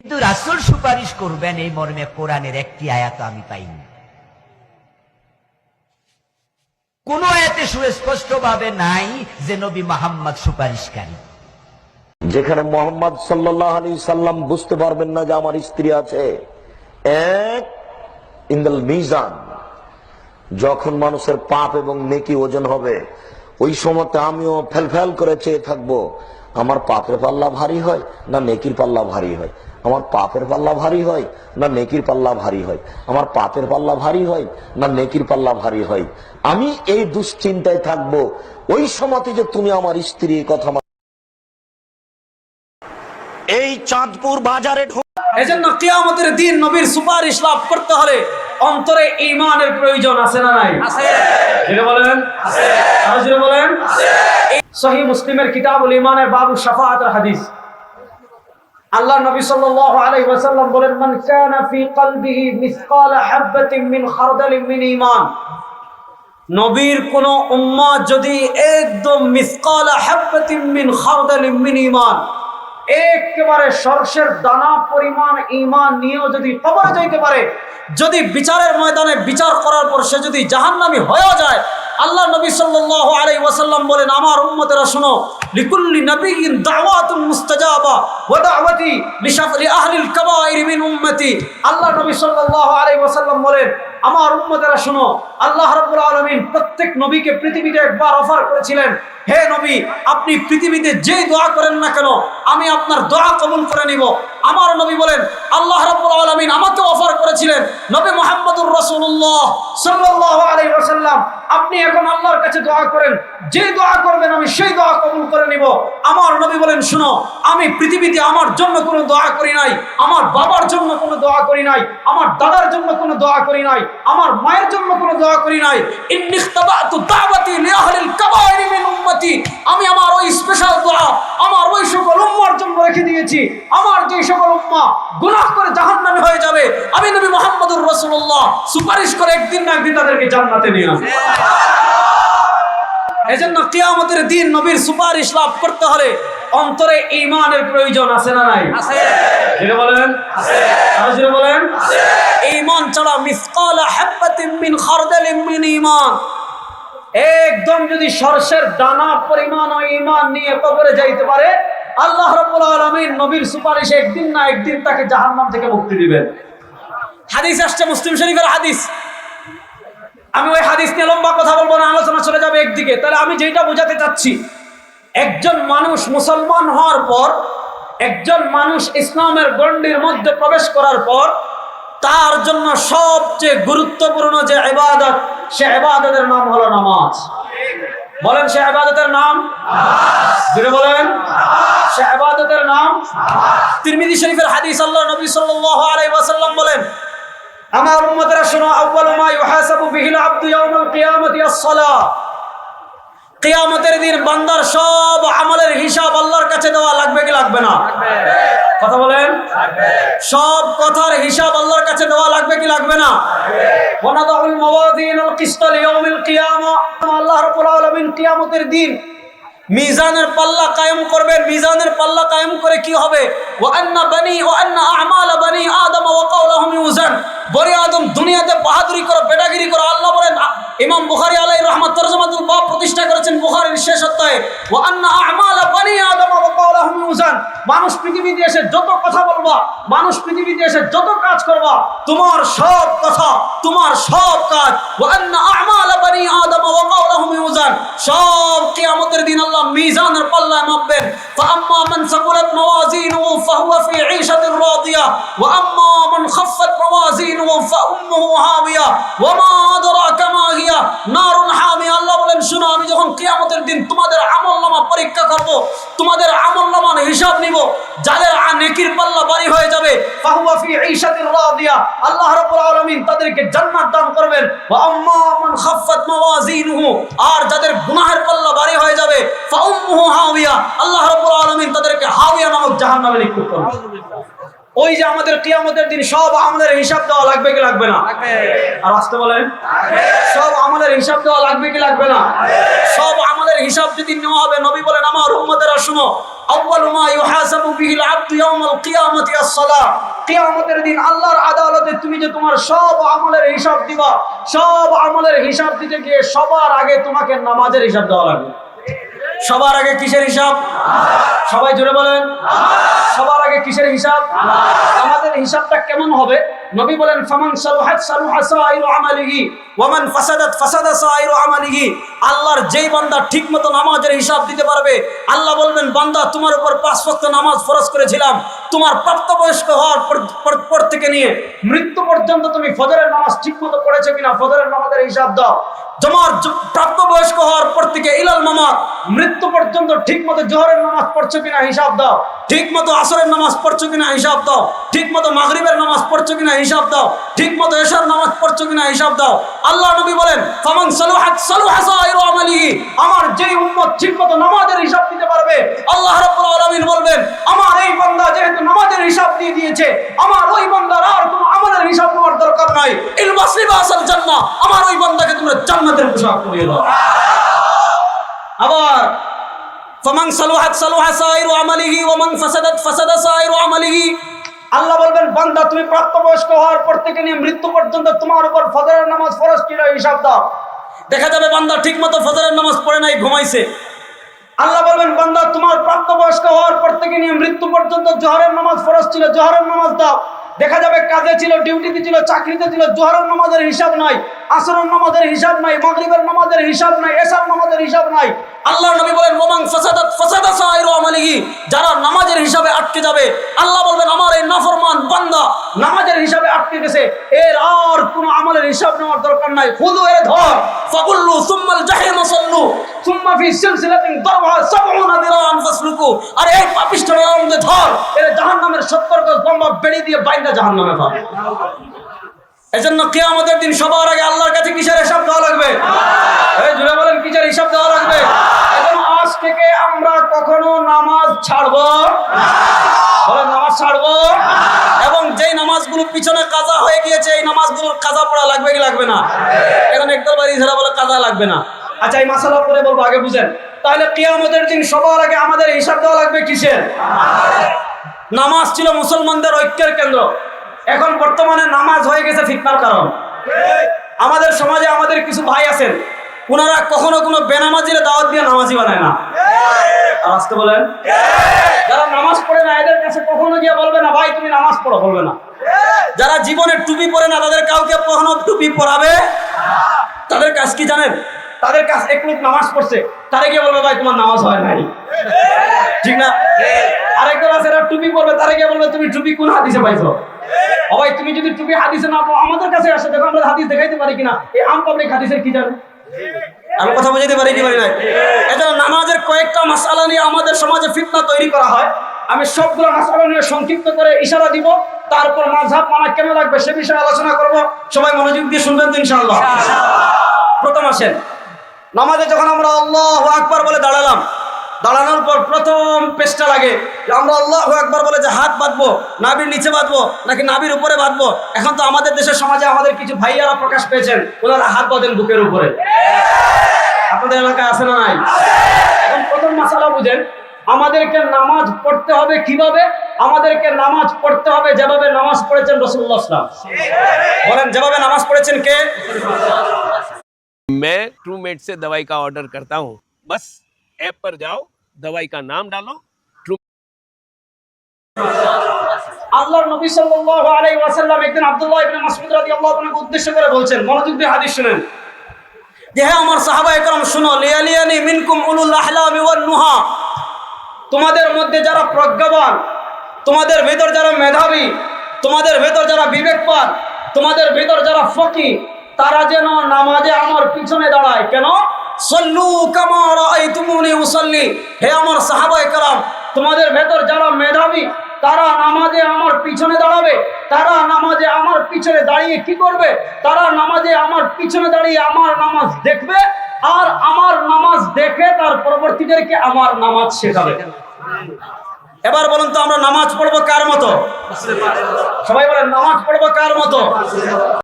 কিন্তু রাসূল সুপারিশ করবেন এই মর্মে কোরআনের একটি আয়াত আমি পাইনি। কোন আয়াতে সুস্পষ্ট ভাবে নাই যে নবী মোহাম্মদ সুপারিশকারী। যেখানে মোহাম্মদ সাল্লাহ আলী সাল্লাম বুঝতে পারবেন না যে আমার স্ত্রী আছে, এক, ইন্দাল মিজান, যখন মানুষের পাপ এবং নেকি ওজন হবে, ওই সময়তে আমিও ফেল ফেলফেল করে চেয়ে থাকব, আমার পাপের পাল্লা ভারী হয় না নেকির পাল্লা ভারী হয়? আমার পাপের পাল্লা ভারী হয় না নেকির পাল্লা ভারী হয়? আমার পাপের পাল্লা ভারী হয় না নেকির পাল্লা ভারী হয়? আমি এই দুশ্চিন্তায় থাকব। ওই সময়তে যে তুমি আমার স্ত্রী এই কথা এই চাঁদপুর বাজারে ঢুক এজন্য কিয়ামতের দিন নবীর সুপারিশ লাভ করতে হলে অন্তরে ইমানের প্রয়োজন আছে না নাই? আছে। বলেন। বলেন। সহি মুসলিমের কিতাবুল ইমানের বাবু শাফাআতের হাদিস। আল্লাহ নবী সাল্লাল্লাহু আলাইহি ওয়াসাল্লাম বলেন, মান কানা ফি কলবিহি মিসকাল হাববাতিন মিন খারদালিন মিন ঈমান। নবীর কোন উম্মাহ যদি একদম মিসকাল হাববাতিন মিন খারদালিন মিন ঈমান, একেবারে সরষের দানা পরিমাণ ইমান নিয়েও যদি কবরে যাইতে পারে, যদি বিচারের ময়দানে বিচার করার পর সে যদি জাহান্নামি হয়েও যায়, আল্লাহ নবী সাল্লাল্লাহু আলাইহি ওয়াসাল্লাম বলেন, আমার উম্মতেরা শোনো লিকুল্লি নবিয়িন দাওয়াতুন মুস্তাজাবা ওয়া দাওয়াতি লিশাফলি আহলিল কাবাইর মিন উম্মতি। আল্লাহ নবী সাল্লাল্লাহু আলাইহি ওয়াসাল্লাম বলেন, আমার উম্মতেরা শোনো, আল্লাহ রাব্বুল আলামিন প্রত্যেক নবীকে পৃথিবীতে একবার অফার করেছিলেন, হে নবী, আপনি পৃথিবীতে যেই দোয়া করেন না কেন, আমি আপনার দোয়া কবুল করে নিব। আমার নবী বলেন, আল্লাহ রাব্বুল আলামিন আমাকে অফার করেছিলেন, নবী মুহাম্মদুর রাসূলুল্লাহ সাল্লাল্লাহু আলাইহি আপনি এখন আল্লাহর কাছে দোয়া করেন। যে দোয়া করবেন আমি সেই দোয়া কবুল করে নিব। আমার নবী বলেন, শুনো, আমি পৃথিবীতে আমার জন্য কোনো দোয়া করি নাই, আমার বাবার জন্য কোনো দোয়া করি নাই, আমার দাদার জন্য কোনো দোয়া করি নাই, আমার মায়ের জন্য কোনো দোয়া করি নাই। আমি আমার ওই স্পেশাল দোয়া, আমার ওই সকল উম্মার জন্য রেখে দিয়েছি। আমার উম্মা গুনাহ করে জাহান্নামে হয়ে যাবে। আমি নবী মুহাম্মদুর রাসূলুল্লাহ। সুপারিশ করে একদিন না একদিন তাদেরকে জান্নাতে নিয়ে আসব। এজন্য কিয়ামতের দিন নবীর সুপারিশ লাভ করতে হলে অন্তরে ইমানের প্রয়োজন আছে না নাই? আছে। বলেন। আছে। বলেন। ঈমান ছাড়া মিসকাল হাববাতিন মিন খারদালিন মিন ঈমান। একদম যদি সরষের দানা পরিমাণ ও ঈমান নিয়ে কবরে যাইতে পারে আল্লাহ রাব্বুল আলামিন নবীর সুপারিশে একদিন না একদিন তাকে জাহান্নাম থেকে মুক্তি দিবেন। হাদিস আসছে মুসলিম শরীফের হাদিস। আমি ওই হাদিস নিয়ে লম্বা কথা বলব না, আলোচনা চলে যাবে একদিকে। তাহলে আমি যেটা বোঝাতে চাচ্ছি, একজন মানুষ মুসলমান হওয়ার পর, একজন মানুষ ইসলামের গণ্ডির মধ্যে প্রবেশ করার পর, তার জন্য সবচেয়ে গুরুত্বপূর্ণ যে এবাদত সে ইবাদতের নাম হলো নামাজ। বলেন, সে ইবাদতের নাম? জুড়ে বলেন। সে ইবাদতের নাম? তিরমিজি শরীফের হাদিস আল্লাহ নবী সাল্লাল্লাহু আলাইহি ওয়াসাল্লাম বলেন, আমার উম্মতেরা শোনো, আউয়ালু মা ইউহাসাবু বিহিল আবদু ইয়াউমাল কিয়ামাতি আস-সালাহ কিয়ামতের দিন বান্দার সব আমলের হিসাব আল্লাহর কাছে দেওয়া লাগবে কি লাগবে না? কথা বলেন? সব কথার হিসাব আল্লাহর কাছে দেওয়া লাগবে কি লাগবে না? ওয়ানাদাউল মাওয়াজিনাল কিসতা লিয়াউমিল কিয়ামা। আল্লাহ রাব্বুল আলামিন কিয়ামতের দিন মিজানের পাল্লা কায়েম করবেন মিজানের পাল্লা কায়েম করে কি হবে? ও আন্না বানি ও আন্না আমাল বানি আদম ও কাউলাহুম ইউজান। বনি আদম দুনিয়াতে বাহাদুরি করো, বেটাগিরি করো। আল্লাহ বলেন ইমাম বুখারী আলাইহির রহমাত তরজমাতুল বাব প্রতিষ্ঠা করেছেন বুখারীর শেষ অধ্যায়ে ও আন্না আমাল বানি আদম ও কাউলাহুম ইউজান মানুষ পৃথিবীতে এসে যত কথা বলবা মানুষ পৃথিবীতে এসে যত কাজ করবা তোমার সব কথা তোমার সব কাজ ও আন্না আমাল বানি আদম ও কাউলাহুম ইউজান সব কিয়ামতের দিন আল্লাহ মিজানের পাল্লায় মাপবেন فأما من ثقلت موازينه فهو في عيشة راضية وأما من خفت موازينه فأمه هاوية وما أدراك নারুন হামি, আল্লাহ বলেন, শুনো, আমি যখন কিয়ামতের দিন তোমাদের আমলনামা পরীক্ষা করব, তোমাদের আমলনামার হিসাব নিব, যাদের নেকির পাল্লা বাড়ি হয়ে যাবে, ফাহুয়া ফি ঈশাতিন রাদিয়া, আল্লাহ রাব্বুল আলামিন তাদেরকে জান্নাত দান করবেন, ওয়া আম্মা মান খাফফাত মাওয়াজিনুহু, আর যাদের গুনাহের পাল্লা বাড়ি হয়ে যাবে, ফা উম্মুহু হাওিয়া, আল্লাহ রাব্বুল আলামিন তাদেরকে হাওিয়া নামক জাহান্নামে নিক্ষেপ করবেন। ওই যে আমাদের কিয়ামতের দিন সব আমাদের হিসাব দেওয়া লাগবে কি লাগবে না? আর আসতে বলেন। সব আমাদের হিসাব দেওয়া লাগবে কি লাগবে না? সব আমাদের হিসাব যদি নেওয়া হবে নবী বলেন আমার উম্মতেরা শুনো আউয়ালু মা ইউহাসাবু বিহিল আবদু ইয়াউমাল কিয়ামাতি আস-সালাহ। কিয়ামতের দিন আল্লাহর আদালতে তুমি যে তোমার সব আমলের হিসাব দিবা সব আমলের হিসাব দিতে গিয়ে সবার আগে তোমাকে নামাজের হিসাব দেওয়া লাগবে। সবার আগে কিসের হিসাব? সবাই জুড়ে বলেন। সবার আগে কিসের হিসাব? আমাদের হিসাবটা কেমন হবে? নবী বলেন, ফামান সালুহাত সালুহা সাইরু আমালিহি, ওয়ামান ফাসাদাত ফাসাদা সাইরু আমালিহি। আল্লাহর যেই বান্দা ঠিকমতো নামাজের হিসাব দিতে পারবে, আল্লাহ বলবেন, বান্দা, তোমার উপর পাঁচ ওয়াক্ত নামাজ ফরজ করেছিলাম। তোমার প্রাপ্তবয়স্ক হওয়ার পর- থেকে নিয়ে মৃত্যু পর্যন্ত তুমি ফজরের নামাজ ঠিকমতো পড়েছো কিনা, ফজরের নামাজের হিসাব দাও। তোমার প্রাপ্তবয়স্ক হওয়ার পর থেকে ইলাল মামাত, মৃত্যু পর্যন্ত ঠিক মতো জোহরের নামাজ পড়ছো কিনা, হিসাব দাও। ঠিক মতো আসরের নামাজ পড়ছো কিনা হিসাব দাও। ঠিক মতো মাগরিবের নামাজ পড়ছো কিনা হিসাব দাও। ঠিক মতো এশার নামাজ পড়ছো কিনা হিসাব দাও। আল্লাহ নবী বলেন আমার যেই উম্মত ঠিক মতো নামাজের হিসাব দিতে পারবে। আল্লাহ রাব্বুল বলবেন, আমার এই বান্দা যেহেতু নামাজের হিসাব দিয়ে দিয়েছে, আমার ওই বান্দার আর কোনো আমলের হিসাব নেওয়ার দরকার নাই। লিবাসাল জান্নাহ, আমার ওই বান্দাকে তোমরা জান্নাতের পোশাক পরিয়ে দাও। আবার ফামান সালুহাত সালুহা সাইরু আমালিহি ওয়া মান ফাসাদাত ফাসাদা সাইরু আমালিহি। আল্লাহ বলবেন বান্দা তুমি প্রাপ্তবয়স্ক হওয়ার পর থেকে নিয়ে মৃত্যু পর্যন্ত তোমার উপর ফজরের নামাজ ফরজ ছিল হিসাব দাও। দেখা যাবে বান্দা ঠিকমতো ফজরের নামাজ পড়ে নাই ঘুমাইছে। আল্লাহ বলবেন বান্দা তোমার প্রাপ্তবয়স্ক হওয়ার পর থেকে নিয়ে মৃত্যু পর্যন্ত জোহরের নামাজ ফরজ ছিল জোহরের নামাজ দাও। দেখা যাবে কাজে ছিল ডিউটিতে ছিল, চাকরিতে ছিল, জোহরের নামাজের হিসাব নাই, আসরের নামাজের হিসাব নাই, মাগরিবের নামাজের হিসাব নাই এসার নামাজের হিসাব নাই। আল্লাহ নবী বলেন, ওমান ফাসাদাত, ফাসাদা সাইরু আমালিহি যারা নামাজের হিসাবে আটকে যাবে, আল্লাহ বলবেন, আমার এই নাফরমান বান্দা নামাজের হিসাবে আটকে গেছে। এর আর কোনো আমলের হিসাব নেওয়ার দরকার নাই। খুদু এর ধর। ফাকুল্লু সুম্মাল জাহিম সাল্লু। সুম্মা ফি সিলসিলাতিন দারহা 70 দিরান ফাসলুকু। আর এই পাপিষ্ঠরা আমাদের ধর। এর জাহান্নামের 70 গজ লম্বা বেড়ি দিয়ে বাইন্দা জাহান্নামে পাবে এজন্য কিয়ামতের দিন সবার আগে আল্লাহর কাছে কিসের হিসাব দেওয়া লাগবে? এই জুড়ে বলেন কিসের হিসাব দেওয়া লাগবে? আজ থেকে আমরা কখনো নামাজ ছাড়বো? বলেন নামাজ ছাড়বো? যেই নামাজগুলো পিছনে কাজা হয়ে গিয়েছে এই নামাজগুলোর কাজা পড়া লাগবে কি লাগবে না? এখন একদল বাড়ি ঝাড়া বলে কাজা লাগবে না। আচ্ছা এই মাসালা পরে বলব আগে বুঝেন। তাহলে কিয়ামতের দিন সবার আগে আমাদের হিসাব দেওয়া লাগবে কিসের? নামাজ ছিল মুসলমানদের ঐক্যের কেন্দ্র। এখন বর্তমানে নামাজ হয়ে গেছে ফিতনার কারণ। আমাদের সমাজে আমাদের কিছু ভাই আছেন ওনারা কখনো কোনো বেনামাজিরে দাওয়াত দিয়ে নামাজি বানায় না। আসতে বলেন যারা নামাজ পড়ে না এদের কাছে কখনো গিয়ে বলবে না ভাই তুমি নামাজ পড়ো বলবে না। যারা জীবনে টুপি পরে না, তাদের কাউকে কখনো টুপি পরাবে? তাদের কাজ কি জানেন? তাদের কাছে এক লোক নামাজ পড়ছে। তারে গিয়ে বলবে, ভাই, তোমার নামাজ হয় নাই। ঠিক না? আরেকজন আছে, এরা টুপি পরবে। তারে গিয়ে বলবে, তুমি টুপি কোন হাদিসে পাইছো? ও ভাই, তুমি যদি টুপি হাদিসে না পাও, আমাদের কাছে আসে, দেখো আমরা হাদিস দেখাইতে পারি কিনা। এই আম পাবলিক হাদিসের কি জানে আমি কথা বুঝাইতে পারি কি পারি না এজন্য নামাজের কয়েকটা মাসালা নিয়ে আমাদের সমাজে ফিতনা তৈরি করা হয়। আমি সবগুলো মাসালা নিয়ে সংক্ষিপ্ত করে ইশারা দিব, তারপর মাঝহাব মানা কেন লাগবে সে বিষয়ে আলোচনা করব। সবাই মনোযোগ দিয়ে শুনবেন তো ইনশাআল্লাহ। প্রথম আসেন। নামাজে যখন আমরা আল্লাহ আকবার বলে দাঁড়ালাম, দাঁড়ানোর পর প্রথম পেশটা লাগে আমরা আল্লাহ আকবার বলে যে হাত বাঁধবো নাবির নিচে বাঁধবো, নাকি নাবির উপরে বাঁধবো, এখন তো আমাদের দেশের সমাজে আমাদের কিছু ভাইয়ারা প্রকাশ পেয়েছেন, ওনারা হাত বাঁধেন বুকের উপরে। আপনাদের এলাকায় আছে না নাই? এখন প্রথম মশালা বুঝেন আমাদেরকে নামাজ পড়তে হবে কিভাবে আমাদেরকে নামাজ পড়তে হবে যেভাবে নামাজ পড়েছেন রসুল্লাহ ইসলাম বলেন যেভাবে নামাজ পড়েছেন কে मैं ट्रू मेड से दवाई का ऑर्डर करता हूँ बस ऐप पर जाओ दवाई का नाम डालो ट्रू আল্লাহর নবী সাল্লাল্লাহু আলাইহি ওয়াসাল্লাম একদিন আব্দুল্লাহ ইবনে মাসউদ রাদিয়াল্লাহু আনহু উদ্দেশ্য করে বলছেন মনোযোগ দিয়ে হাদিস শুনেন যে হ্যাঁ আমার সাহাবা একরাম শুনো লিয়ালিয়ানি মিনকুম উলুল আহলামি ওয়ান নুহা তোমাদের মধ্যে যারা প্রজ্ঞাবান, তোমাদের ভেতর যারা মেধাবী, তোমাদের ভেতর যারা বিবেকবান, তোমাদের ভেতর যারা ফকি তারা যেন নামাজে আমার পিছনে দাঁড়ায়। কেন? সল্লু কামা রাআইতুমুনি উসাল্লি। হে আমার সাহাবায়ে কেরাম, তোমাদের ভেতর যারা মেধাবী, তারা নামাজে আমার পিছনে দাঁড়াবে। তারা নামাজে আমার পিছনে দাঁড়িয়ে কি করবে? তারা নামাজে আমার পিছনে দাঁড়িয়ে আমার নামাজ দেখবে। আর আমার নামাজ দেখে তার পরবর্তীদেরকে আমার নামাজ শেখাবে। এবার বলুন তো আমরা নামাজ পড়ব কার মতো? সবাই বলেন, নামাজ পড়ব কার মতো?